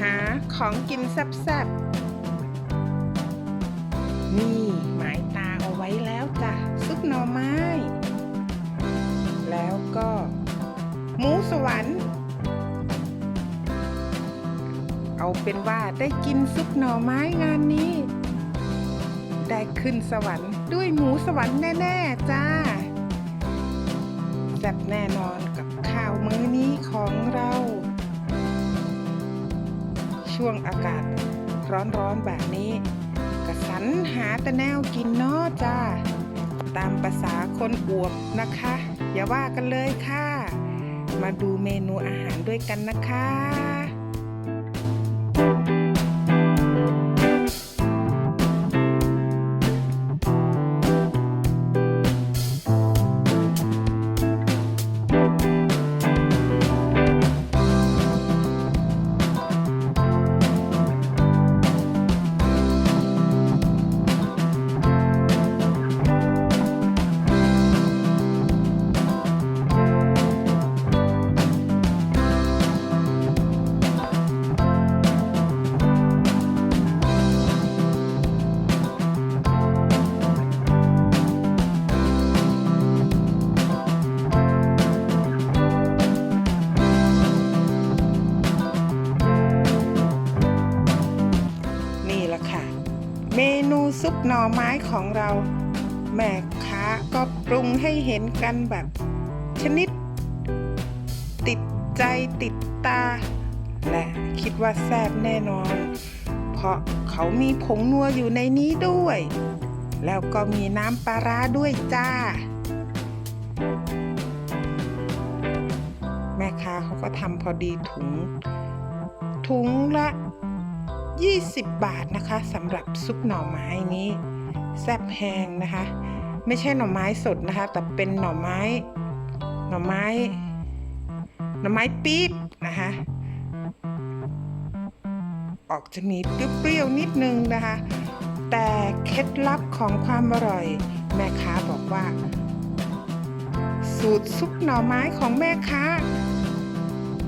หาของกินแซ่บๆ นี่หมายตาเอาไว้แล้วจ้ะซุปหน่อไม้ แล้วก็หมูสวรรค์ เอาเป็นว่าได้กินซุปหน่อไม้งานนี้ ได้ขึ้นสวรรค์ด้วยหมูสวรรค์แน่ ๆ จ้าแซ่บแน่นอนกับข้าวมื้อนี้ของ ช่วงอากาศร้อนๆแบบนี้กระสันหาตะแนวกินเนาะจ้า ตามภาษาคนอวบนะคะ อย่าว่ากันเลยค่ะ มาดูเมนูอาหารด้วยกันนะคะ เมนูซุปหน่อไม้ของเรา แม่ค้าก็ปรุงให้เห็นกันแบบ ชนิด ติดใจติดตา และคิดว่าแซ่บแน่นอน เพราะเขามีผงนัวอยู่ในนี้ด้วย แล้วก็มีน้ำปลาร้าด้วยจ้า แม่ค้าเขาก็ทำพอดีถุง ถุงละ 20 บาทนะคะสำหรับซุปหน่อไม้นี้แซ่บแห้งนะคะ ไม่ใช่หน่อไม้สดนะคะ แต่เป็นหน่อไม้ หน่อไม้ หน่อไม้ปี๊บนะคะออกจะมีเปรี้ยวๆนิดนึงนะคะ แต่เคล็ดลับของความอร่อย แม่ค้าบอกว่า สูตรซุปหน่อไม้ของแม่ค้า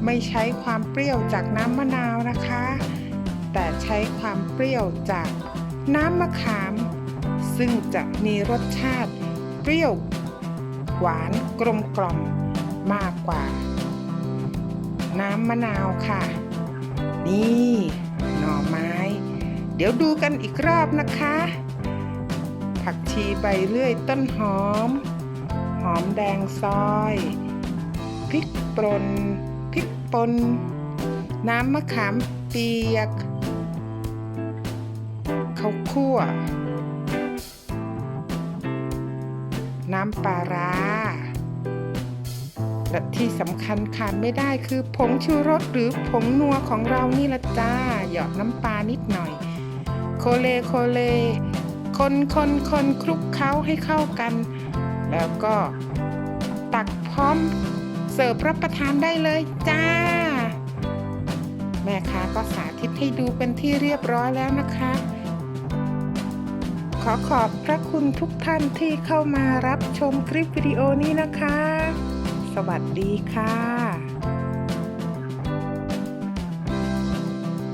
ไม่ใช้ความเปรี้ยวจากน้ำมะนาวนะคะ แต่ใช้ความเปรี้ยวจากน้ำมะขาม ซึ่งจะมีรสชาติเปรี้ยว หวานกลมกล่อมมากกว่า น้ำมะนาวค่ะ นี่หน่อไม้ เดี๋ยวดูกันอีกรอบนะคะ ผักชีใบเลื่อยต้นหอม หอมแดงซอยพริกป่นพริกป่นน้ำมะขามเปียก ข้าวคั่ว น้ำปลาร้า และที่สำคัญขาดไม่ได้คือผงชูรสหรือผงนัวของเรานี่ละจ้า หยอดน้ำปลานิดหน่อย โคเลโคเล คนคนคนคลุกเคล้าให้เข้ากัน แล้วก็ตักพร้อมเสิร์ฟรับประทานได้เลยจ้า แม่ค้าก็สาธิตให้ดูเป็นที่เรียบร้อยแล้วนะคะ ขอขอบพระคุณทุกท่านที่เข้ามารับชมคลิปวิดีโอนี้นะคะ สวัสดีค่ะ